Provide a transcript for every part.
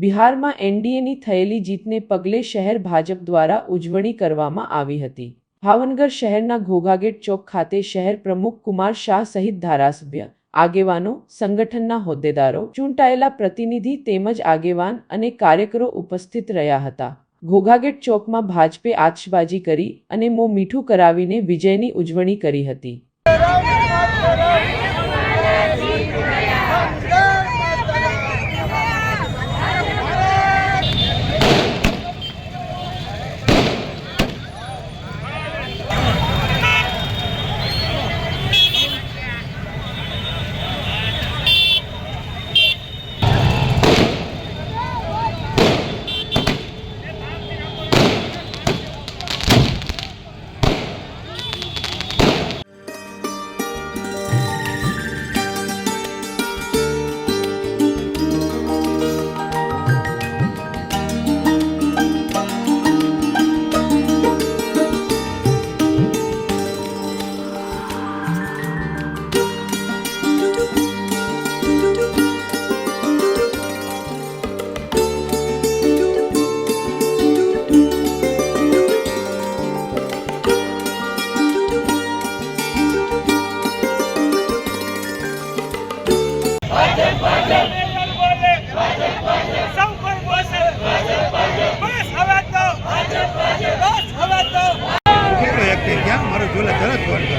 બિહારમાં એનડીએની થયેલી જીતને પગલે શહેર ભાજપ દ્વારા ઉજવણી કરવામાં આવી હતી. ભાવનગર શહેરના ઘોઘાગેટ ચોક ખાતે શહેર પ્રમુખ કુમાર શાહ સહિત ધારાસભ્ય, આગેવાનો, સંગઠનના હોદ્દેદારો, ચૂંટાયેલા પ્રતિનિધિ તેમજ આગેવાન અને કાર્યકરો ઉપસ્થિત રહ્યા હતા. ઘોઘાગેટ ચોકમાં ભાજપે આતશબાજી કરી અને મોં મીઠું કરાવીને વિજયની ઉજવણી કરી હતી. કેટલો એક્ટિવ ક્યાં? મારો જોલે તરત ફોન કર.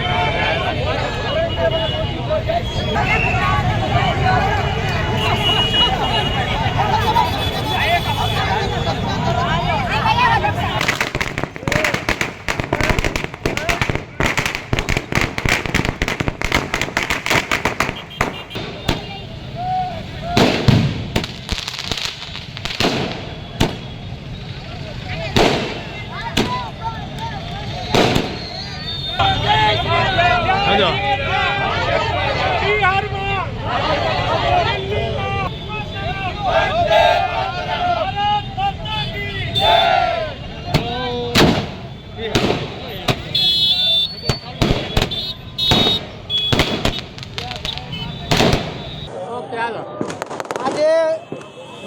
આજે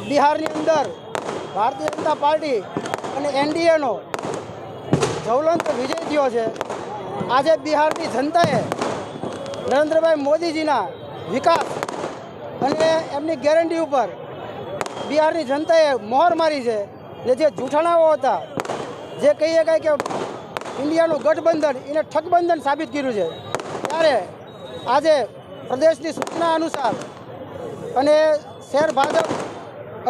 બિહારની અંદર ભારતીય જનતા પાર્ટી અને એનડીએનો જવલંત વિજય થયો છે. આજે બિહારની જનતાએ નરેન્દ્રભાઈ મોદીજીના વિકાસ અને એમની ગેરંટી ઉપર બિહારની જનતાએ મોહર મારી છે. ને જે જૂઠાણાઓ હતા, જે કહીએ શકાય કે ઇન્ડિયાનું ગઠબંધન, એને ઠગબંધન સાબિત કર્યું છે. ત્યારે આજે પ્રદેશની સૂચના અનુસાર અને શહેર ભાજપ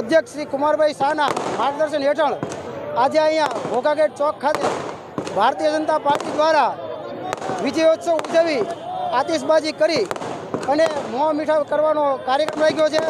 અધ્યક્ષ શ્રી કુમારભાઈ શાહના માર્ગદર્શન હેઠળ આજે અહીંયા ઘોઘાગેટ ચોક ખાતે ભારતીય જનતા પાર્ટી દ્વારા વિજયોત્સવ ઉજવી આતિશબાજી કરી અને મોં મીઠા કરવાનો કાર્યક્રમ રાખ્યો છે.